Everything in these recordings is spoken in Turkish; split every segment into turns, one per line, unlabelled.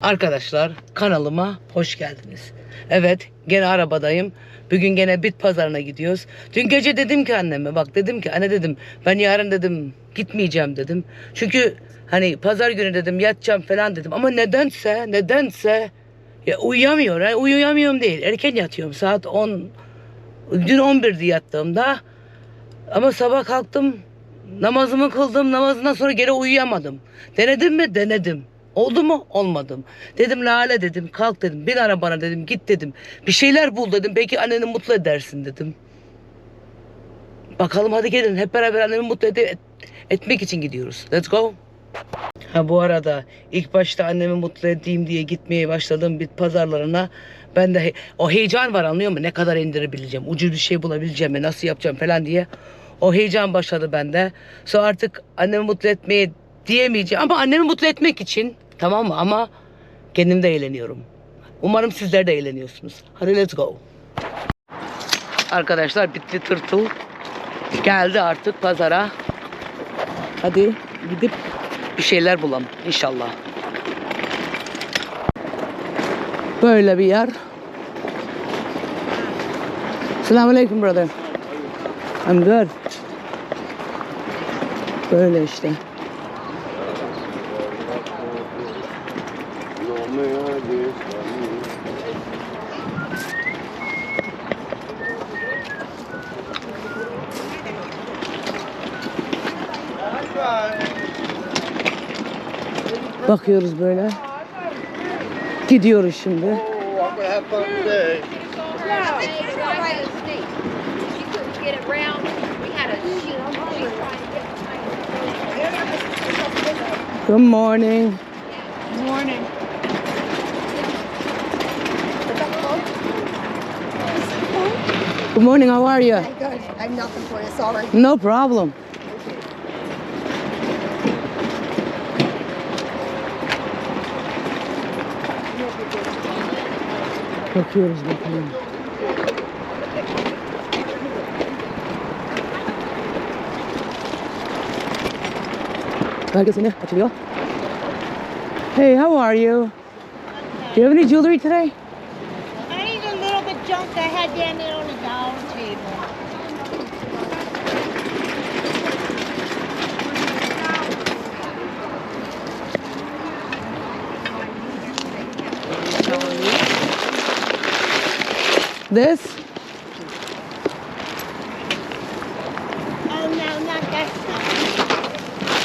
Arkadaşlar kanalıma hoş geldiniz. Evet gene arabadayım. Bugün gene bit pazarına gidiyoruz. Dün gece dedim ki anneme bak dedim ki anne dedim ben yarın dedim gitmeyeceğim dedim. Çünkü hani pazar günü dedim yatacağım falan dedim ama nedense nedense ya uyuyamıyor. Yani uyuyamıyorum değil erken yatıyorum saat 10 dün 11'di yattığımda ama sabah kalktım namazımı kıldım namazından sonra geri uyuyamadım. Denedim mi? Denedim. Oldu mu? Olmadım. Dedim Lale dedim kalk dedim bin arabana dedim git dedim. Bir şeyler bul dedim belki anneni mutlu edersin dedim. Bakalım hadi gelin hep beraber annemi mutlu et- etmek için gidiyoruz. Let's go. Ha bu arada ilk başta annemi mutlu edeyim diye gitmeye başladığım bit pazarlarına ben de o heyecan var anlıyor musun? Ne kadar indirebileceğim, ucuz bir şey bulabileceğim, mi, nasıl yapacağım falan diye. O heyecan başladı bende. Sonra artık annemi mutlu etmeye diyemeyeceğim ama annemi mutlu etmek için tamam mı? Ama kendim de eğleniyorum. Umarım sizler de eğleniyorsunuz. Hadi let's go. Arkadaşlar bitti tırtıl. Geldi artık pazara. Hadi gidip bir şeyler bulalım inşallah. Böyle bir yer. Selamun Aleyküm brother. I'm good. Böyle işte.
Was trying to get
Good morning.
Morning.
Good morning. How are you?
I'm good. I'm nothing for you. Sorry.
No problem. Bakıyoruz bakalım. Açılıyor. Hey, how are you? Do you have any jewelry today?
I need a little bit junk I had down there on the dollar table.
This?
Oh no, not that stuff.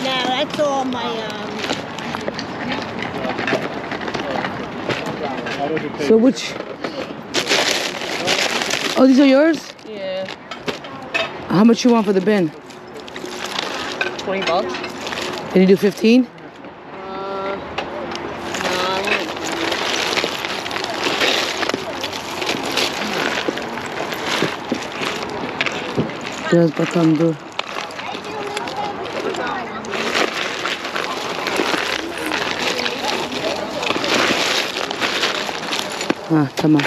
No, that's all my um.
So which? Oh, these are yours?
Yeah,
How much you want for the bin?
20 bucks.
Can you do 15? Biraz bakalım dur. Ha tamam.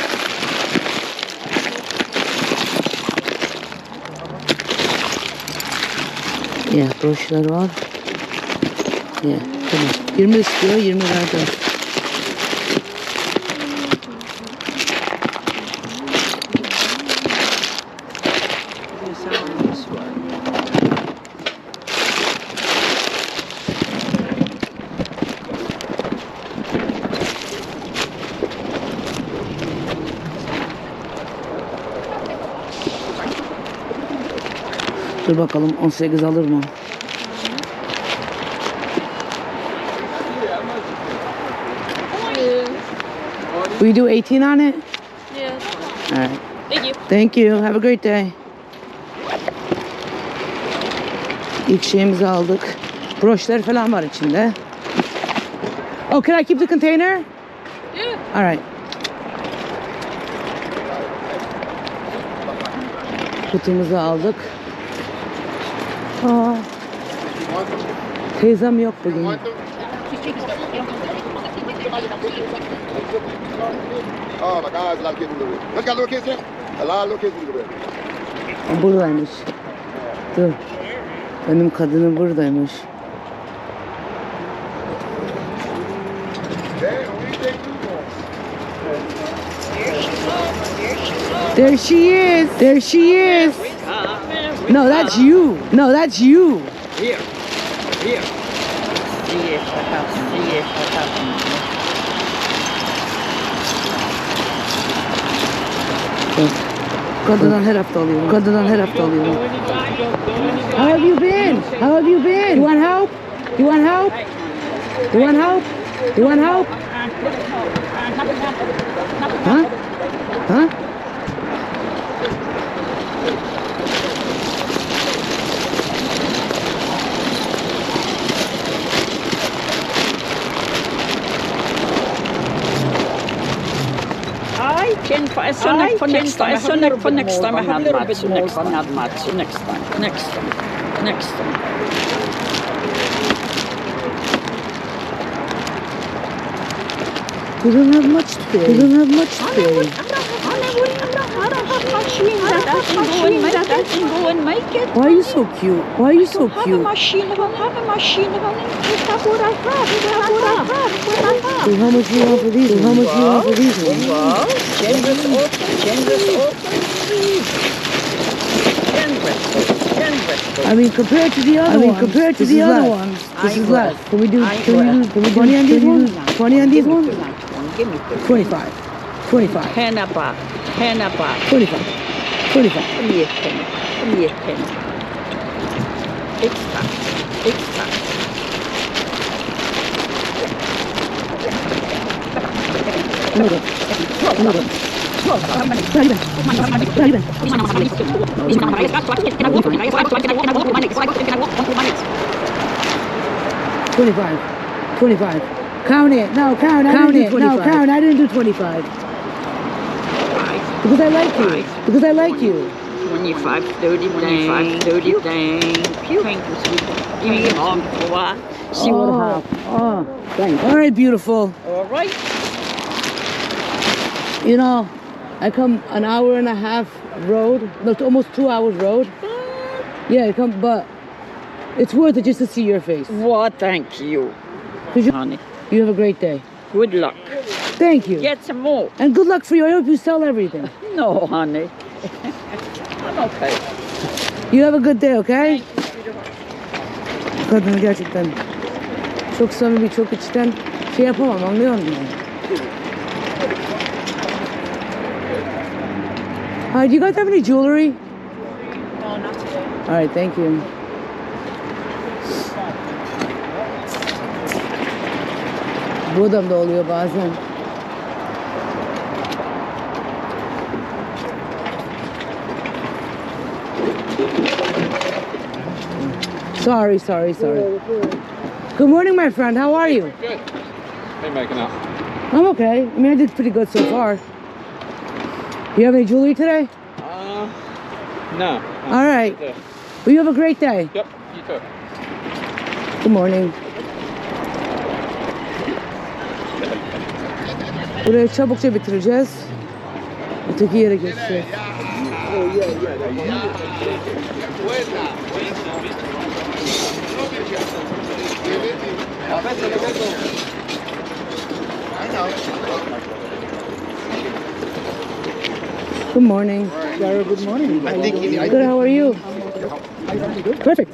Ya broşlar var. Ya tamam. 20 istiyor 20 verdim. Dur bakalım 18 alır mı? Will you do 18 on it?
Yeah.
All right.
Thank you.
Thank you. Have a great day. İlk şeyimizi aldık. Broşlar falan var içinde. Oh, can I keep the container?
Yeah.
All right. Kutumuzu aldık. Aa, teyzem yok bugün.
Want them? Oh my God, there's a lot of kids in the room. Let's got little kids here. A lot of little kids in the room.
Buradaymış. Dur. Benim kadının buradaymış. There she is. There she is. No, that's you. No, that's you.
Here. Here. See if what happens. See if what happens.
Kadından her hafta alıyorum. Kadından her hafta alıyorum. How have you been? How have you been? You want help? You want help? You want help? You want help? Huh? Huh?
I can for Sonic for next time. For next time. I have a little bit next time. Not much. Next time. Next time. Next time.
You don't have much today. You
Machine that doesn't go and make that doesn't go and make it.
Why are you so cute? Why are you so
Have a
cute?
machine. Have a machine. Have what I what I. What I.
So how much do you want for these? How much do you want for these ones?
Wow. Generous open. Generous open.
I mean, compared to the other
I mean,
ones,
compared to the other
less.
ones,
this
I
is less. Can we do?
I
Can we do? Can we do
20 on these
can
ones?
20 on these ones?
one. Give me to that.
25. 25.
Ten about. Ten fena pa. Kurwa. Kurwa. Jechena. Jechena. Ekstra. Ekstra. Murem. Murem.
Twenty-five. Twenty-five. Count it. No, count.
Count it. No, count.
I didn't do twenty-five because I like you. Because I like you.
25, 30, 25, 30, thank you. Thank you, sweetheart. Give me a hug for a while. See what I have.
Oh, thanks. All right, beautiful.
All right.
You know, I come an hour and a half road, no, it's almost two hours road. Yeah, I come, but it's worth it just to see your face.
Well, thank you,
'Cause you,
honey.
you have a great day.
Good luck.
Thank you.
Get some more.
And good luck for you. I hope you sell everything.
No, honey. I'm okay.
You have a good day, okay? Kadın gerçekten çok samimi, çok içten şey yapamam, anlıyor musun? Hi, do you guys have any jewelry? No, not today. All right, thank you. Bu adam da oluyor bazen. Sorry, sorry, sorry. Good morning, my friend. How are you?
Good. How you making out?
I'm okay. I mean, I did pretty good so far. You have any jewelry today?
Uh, no.
All right. Well, you have a great day.
Yep, you too.
Good morning. Burayı çabukça bitireceğiz. Öteki yere geçeceğiz. Good morning.
good morning.
I think I
Good, how are you? Perfect.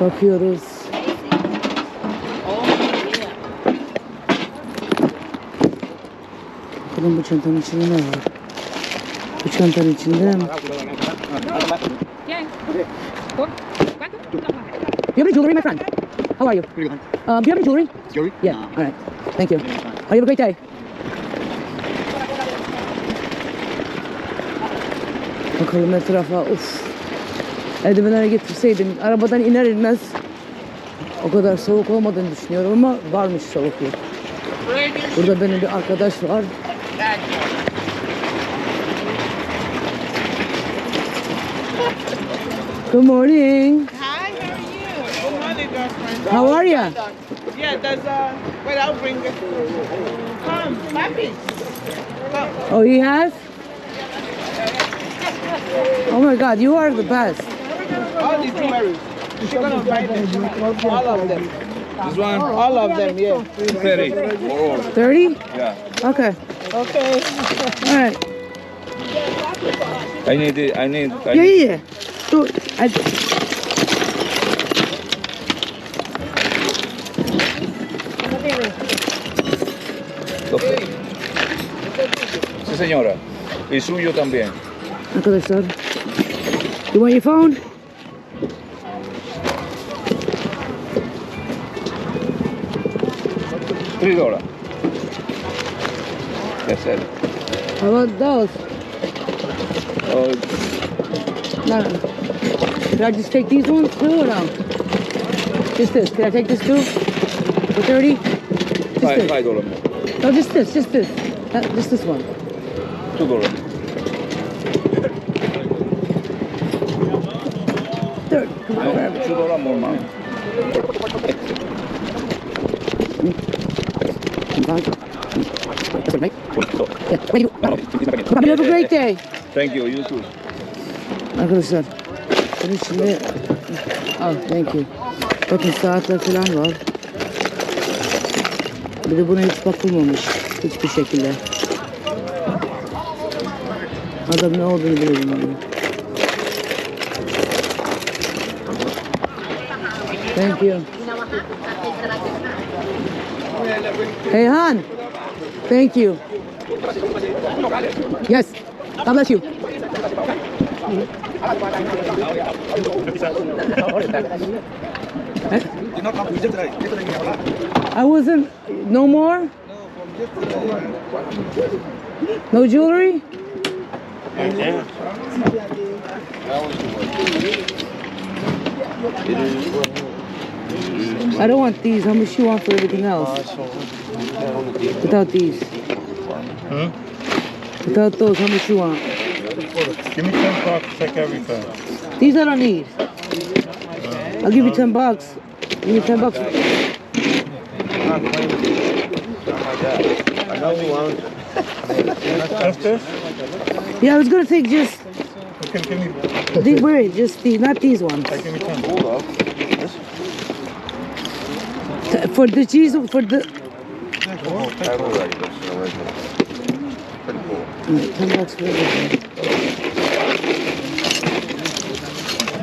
Bakıyoruz. Bakalım bu çantanın içinde ne var? Bu çantanın içinde? Do you have any jewelry, my friend? How are you?
Pretty good.
Um, do you have any jewelry?
Jewelry?
Yeah. All right. Thank you. Oh, you have a great day. Bakalım etrafa. Uf. Eldivenleri getirseydim arabadan iner inmez o kadar soğuk olmadığını düşünüyorum ama varmış soğukluk. Burada benim bir arkadaş var. Good morning.
Hi, how are you? Good morning, girlfriend.
How are you?
Yeah, there's uh, wait, I'll bring it. Come, papi.
Oh, he has? Oh my God, you are the best.
All the jewelry. She's gonna buy them. All of them.
This one,
All of them, yeah.
30
30?
Yeah.
Okay.
Okay.
All right.
I need it. I need. I
Yeah,
need
yeah, I,
Doctor. Sí, señora. Y suyo también.
arkadaşlar. You want your phone?
Three dollars. That's it.
How about those?
Oh,
No. Should I just take these ones too or no? Just this. Can I take this too? For 30? Just
five,
this.
five dollars more.
No, just this. Just this. Uh, just this one.
Two dollars.
Third. Come on,
No,
grab
two dollars more, ma'am.
it. Right? Yeah. Ready? Bye. Have a great day.
Thank you. You too.
Arkadaşlar bunun içinde al thank you. Bakın saatler falan var. Bir de buna hiç bakılmamış hiçbir şekilde. Adam ne olduğunu bile bilmiyor. Thank you. Hey Han. Thank you. Yes. God bless you. I wasn't. No more. No jewelry. I don't want these. How much you want for everything else? Without these. Hmm? Without those, how much you want?
Give me 10 bucks, take everything.
These I don't need. I'll give you 10 bucks. Give me 10 bucks.
That's this?
Yeah, I was gonna take just
Okay, give me,
these. Wait, just these, not these ones.
give me 10.
T- For the cheese, for the. Mm, 10 bucks for everything.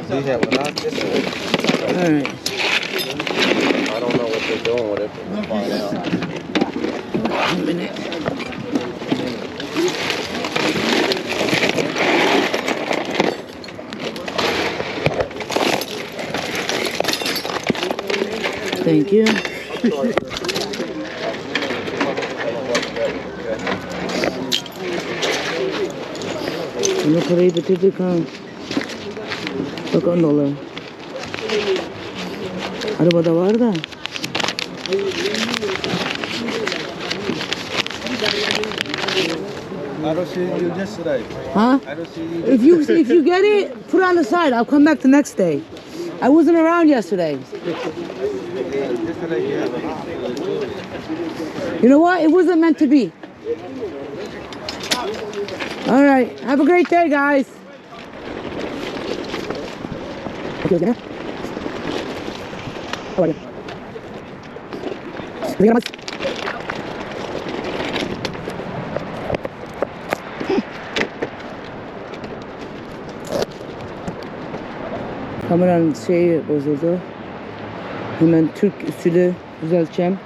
All right.
I don't know what they're doing with it. But we'll find out.
Thank you. Não parei para tudo com. 10 dolar. Arabada var da.
I don't see you just.
Huh?
I don't see you.
If you if you get it, put it on the side. I'll come back the next day. I wasn't around yesterday. You know what? It wasn't meant to be. All right. Have a great day, guys. You? Look at us. Kameranın şeyi bozuldu. Hemen Türk usulü düzelteceğim.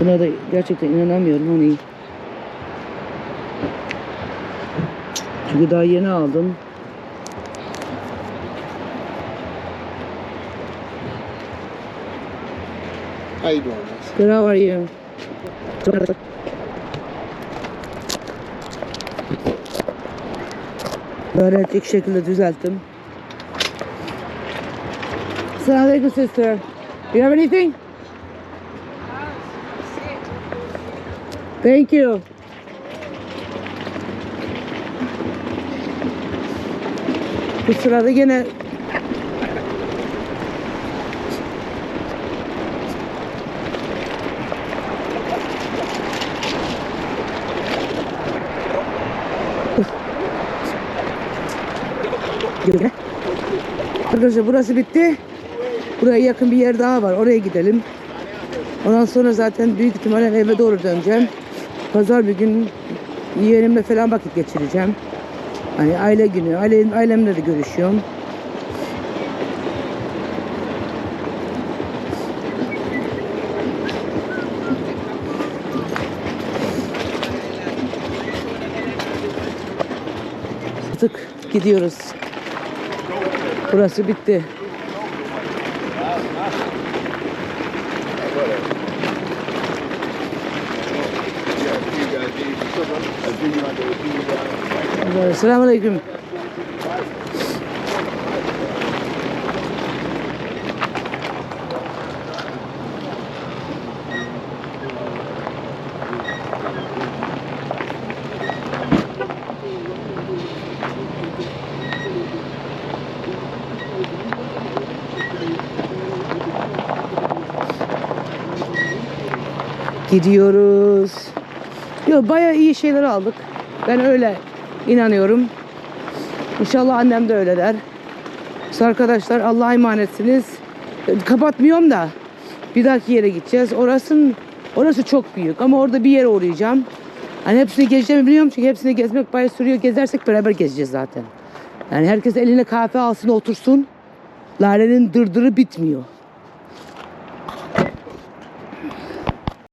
Buna da gerçekten inanamıyorum hani. Çünkü daha yeni aldım.
How you doing, miss?
Good, how are you? Öğrettik şekilde düzelttim. Selamünaleyküm sister. You have anything? Thank you. Bu sırada gene Arkadaşlar burası bitti. Buraya yakın bir yer daha var. Oraya gidelim. Ondan sonra zaten büyük ihtimalle eve doğru döneceğim. Pazar bir gün yeğenimle falan vakit geçireceğim. Hani aile günü, aile, ailemle de görüşüyorum. Artık gidiyoruz. Burası bitti. Selamun Aleyküm. Gidiyoruz. Yok bayağı iyi şeyler aldık. Ben öyle inanıyorum. İnşallah annem de öyle der. Biz arkadaşlar Allah'a emanetsiniz. Kapatmıyorum da bir dahaki yere gideceğiz. Orası orası çok büyük ama orada bir yere uğrayacağım. Hani hepsini gezeceğimi biliyorum çünkü hepsini gezmek bayağı sürüyor. Gezersek beraber gezeceğiz zaten. Yani herkes eline kahve alsın otursun. Lale'nin dırdırı bitmiyor.